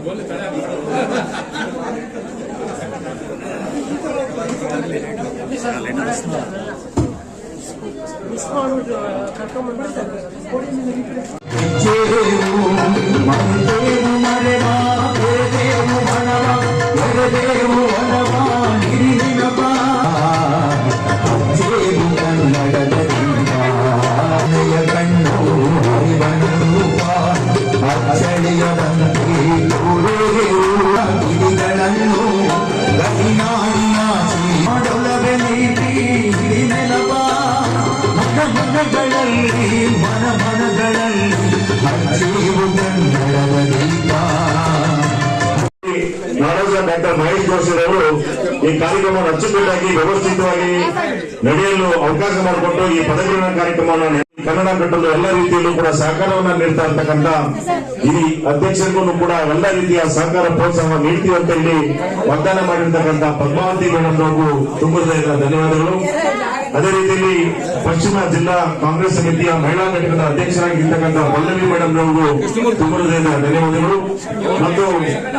ಹ್ಞೂ ನಮಸ್ತೆ ಕೊಡ್ರಾ ಮನ ಡಾಕ್ಟರ್ ಮಹೇಶ್ ಜೋಶಿರವರು ಈ ಕಾರ್ಯಕ್ರಮವನ್ನು ಅಚ್ಚುಕಟ್ಟಾಗಿ ವ್ಯವಸ್ಥಿತವಾಗಿ ನಡೆಯಲು ಅವಕಾಶ ಮಾಡಿಕೊಟ್ಟು ಈ ಪದಗ್ರಹಣ ಕಾರ್ಯಕ್ರಮವನ್ನು ಕನ್ನಡ ಕಟ್ಟಲು ಎಲ್ಲ ರೀತಿಯಲ್ಲೂ ಕೂಡ ಸಹಕಾರವನ್ನು ನೀಡ್ತಾ ಇರ್ತಕ್ಕಂಥ ಈ ಅಧ್ಯಕ್ಷರಿಗೂ ಕೂಡ ಎಲ್ಲ ರೀತಿಯ ಸಹಕಾರ ಪ್ರೋತ್ಸಾಹ ನೀಡ್ತೀವಿ ಅಂತ ಇಲ್ಲಿ ವಾಗ್ದಾನ ಮಾಡಿರ್ತಕ್ಕಂಥ ಪದ್ಮಾವತಿ ಮೇಡಮ್ ನಾವು ತುಂಬ ಧನ್ಯವಾದಗಳು. ಅದೇ ರೀತಿಯಲ್ಲಿ ಪಶ್ಚಿಮ ಜಿಲ್ಲಾ ಕಾಂಗ್ರೆಸ್ ಸಮಿತಿಯ ಮಹಿಳಾ ಘಟಕದ ಅಧ್ಯಕ್ಷರಾಗಿರ್ತಕ್ಕಂಥ ಪಲ್ಲವಿ ಮೇಡಮ್ ನವರು ತುಂಬ ಹೃದಯದ ಧನ್ಯವಾದಗಳು. ಮತ್ತು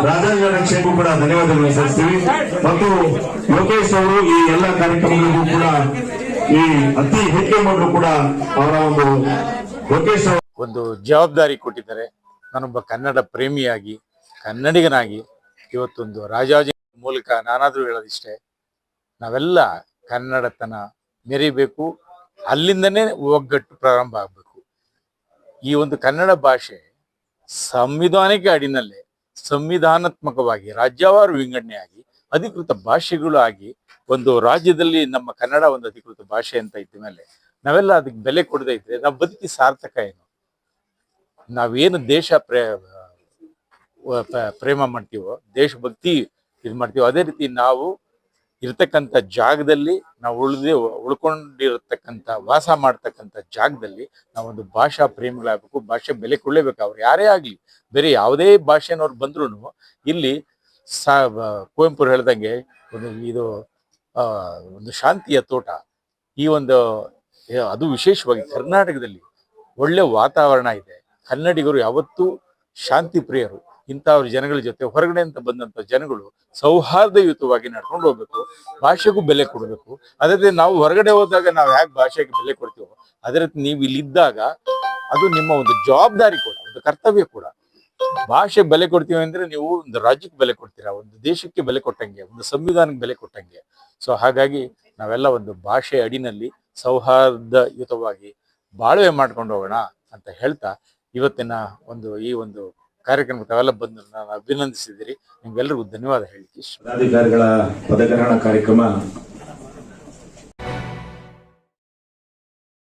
ರಾಜಾಂಗಣ ಕ್ಷೇಮಕ್ಕೂ ಕೂಡ ಧನ್ಯವಾದಗಳು ಸಲ್ಲಿಸ್ತೀವಿ. ಮತ್ತು ಲೋಕೇಶ್ ಅವರು ಈ ಎಲ್ಲ ಕಾರ್ಯಕ್ರಮಗಳಿಗೂ ಕೂಡ ಈ ಅತಿ ಹೆಚ್ಚು ಮಾಡಲು ಕೂಡ ಅವರ ಒಂದು ಲೋಕೇಶ್ ಒಂದು ಜವಾಬ್ದಾರಿ ಕೊಟ್ಟಿದ್ದಾರೆ. ನಾನೊಬ್ಬ ಕನ್ನಡ ಪ್ರೇಮಿಯಾಗಿ, ಕನ್ನಡಿಗನಾಗಿ ಇವತ್ತೊಂದು ರಾಜಾಜಿ ಮೂಲಕ ನಾನಾದರೂ ಹೇಳೋದಿಷ್ಟೇ, ನಾವೆಲ್ಲ ಕನ್ನಡತನ ಮೆರಿಬೇಕು. ಅಲ್ಲಿಂದನೇ ಒಗ್ಗಟ್ಟು ಪ್ರಾರಂಭ ಆಗಬೇಕು. ಈ ಒಂದು ಕನ್ನಡ ಭಾಷೆ ಸಂವಿಧಾನಕ್ಕೆ ಅಡಿನಲ್ಲೇ ಸಂವಿಧಾನಾತ್ಮಕವಾಗಿ ರಾಜ್ಯವಾರು ವಿಂಗಡಣೆಯಾಗಿ ಅಧಿಕೃತ ಭಾಷೆಗಳು ಆಗಿ ಒಂದು ರಾಜ್ಯದಲ್ಲಿ ನಮ್ಮ ಕನ್ನಡ ಒಂದು ಅಧಿಕೃತ ಭಾಷೆ ಅಂತ ಇದ್ದ ಮೇಲೆ ನಾವೆಲ್ಲ ಅದಕ್ಕೆ ಬೆಲೆ ಕೊಡದೇ ಇದ್ರೆ ನಾವು ಬದುಕಿ ಸಾರ್ಥಕ ಏನು? ನಾವೇನು ದೇಶ ಪ್ರೇಮ ಮಾಡ್ತೀವೋ ದೇಶಭಕ್ತಿ ಇದು ಮಾಡ್ತೀವೋ, ಅದೇ ರೀತಿ ನಾವು ಇರ್ತಕ್ಕಂಥ ಜಾಗದಲ್ಲಿ ನಾವು ಉಳಿದು ಉಳ್ಕೊಂಡಿರತಕ್ಕಂಥ, ವಾಸ ಮಾಡ್ತಕ್ಕಂಥ ಜಾಗದಲ್ಲಿ ನಾವೊಂದು ಭಾಷಾ ಪ್ರೇಮಿಗಳಾಗಬೇಕು, ಭಾಷೆ ಬೆಲೆ ಕೊಡಲೇಬೇಕು. ಅವ್ರು ಯಾರೇ ಆಗಲಿ, ಬೇರೆ ಯಾವುದೇ ಭಾಷೆನವ್ರು ಬಂದ್ರೂ ಇಲ್ಲಿ ಸಾ ಕುವೆಂಪುರ್ ಕುವೆಂಪು ಹೇಳ್ದಂಗೆ ಒಂದು ಇದು ಒಂದು ಶಾಂತಿಯ ತೋಟ. ಈ ಒಂದು ಅದು ವಿಶೇಷವಾಗಿ ಕರ್ನಾಟಕದಲ್ಲಿ ಒಳ್ಳೆ ವಾತಾವರಣ ಇದೆ. ಕನ್ನಡಿಗರು ಯಾವತ್ತೂ ಶಾಂತಿ ಪ್ರಿಯರು ಇಂಥವ್ರ ಜನಗಳ ಜೊತೆ ಹೊರಗಡೆ ಅಂತ ಬಂದಂತ ಜನಗಳು ಸೌಹಾರ್ದಯುತವಾಗಿ ನಡ್ಕೊಂಡು ಹೋಗ್ಬೇಕು, ಭಾಷೆಗೂ ಬೆಲೆ ಕೊಡಬೇಕು. ಅದೇ ನಾವು ಹೊರಗಡೆ ಹೋದಾಗ ನಾವು ಯಾಕೆ ಭಾಷೆಗೆ ಬೆಲೆ ಕೊಡ್ತೀವೋ ಅದರ ನೀವು ಇಲ್ಲಿದ್ದಾಗ ಅದು ನಿಮ್ಮ ಒಂದು ಜವಾಬ್ದಾರಿ ಕೂಡ, ಒಂದು ಕರ್ತವ್ಯ ಕೂಡ. ಭಾಷೆ ಬೆಲೆ ಕೊಡ್ತೀವಿ ಅಂದ್ರೆ ನೀವು ಒಂದು ರಾಜ್ಯಕ್ಕೆ ಬೆಲೆ ಕೊಡ್ತೀರಾ, ಒಂದು ದೇಶಕ್ಕೆ ಬೆಲೆ ಕೊಟ್ಟಂಗೆ, ಒಂದು ಸಂವಿಧಾನಕ್ಕೆ ಬೆಲೆ ಕೊಟ್ಟಂಗೆ. ಸೊ ಹಾಗಾಗಿ ನಾವೆಲ್ಲ ಒಂದು ಭಾಷೆ ಅಡಿನಲ್ಲಿ ಸೌಹಾರ್ದಯುತವಾಗಿ ಬಾಳ್ವೆ ಮಾಡ್ಕೊಂಡು ಹೋಗೋಣ ಅಂತ ಹೇಳ್ತಾ, ಇವತ್ತಿನ ಒಂದು ಈ ಒಂದು ಕಾರ್ಯಕ್ರಮ ತಾವೆಲ್ಲ ಬಂದು ನಾನು ಅಭಿನಂದಿಸಿದಿರಿ ನಿಮ್ಗೆಲ್ಲರಿಗೂ ಧನ್ಯವಾದ ಹೇಳ್ತೀವಿ ಪದಗ್ರಹಣ ಕಾರ್ಯಕ್ರಮ